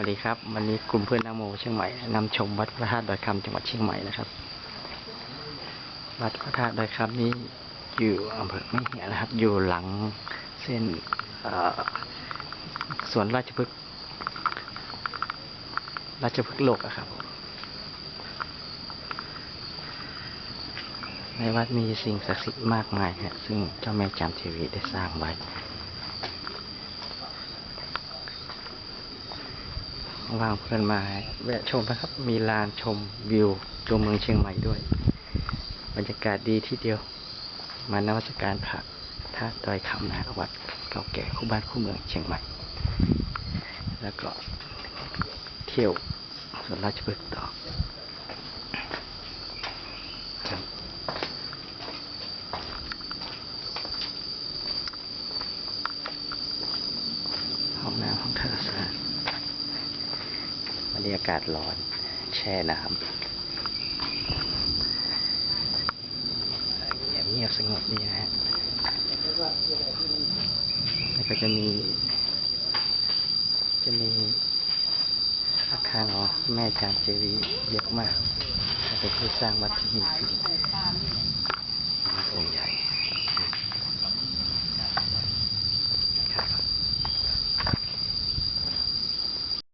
วัสดีครับ วันนี้กลุ่มเพื่อนนโมเชียงใหม่นำชมวัดพระธาตุดอยคำจังหวัดเชียงใหม่นะครับ วัดพระธาตุดอยคำนี้อยู่อำเภอไม่เหียนะครับ อยู่หลังเส้นสวนราชพฤกษ์ราชพฤกษ์โลกอะครับ ในวัดมีสิ่งศักดิ์สิทธิ์มากมายฮะซึ่งเจ้าแม่จามเทวีได้สร้างไว้ ว่างเพื่อนมาแวะชมนะครับ มีลานชมวิวตัวเมืองเชียงใหม่ด้วย บรรยากาศดีที่เดียว มานวัตการพระธาตุดอยคำนาวัดเก่าแก่คู่บ้านคู่เมืองเชียงใหม่ แล้วก็เที่ยวสวนราชพฤกษ์ต่อครับห้องน้ำห้องท่าสะอาด วั นี้อากาศร้อน แช่น้ำเงียบเงียบสงบดีนะฮะแล้วก็จะมี จะมีอาคารของแม่จามเจรีเยอะมากเป็นผู้สร้างวัดที่นี่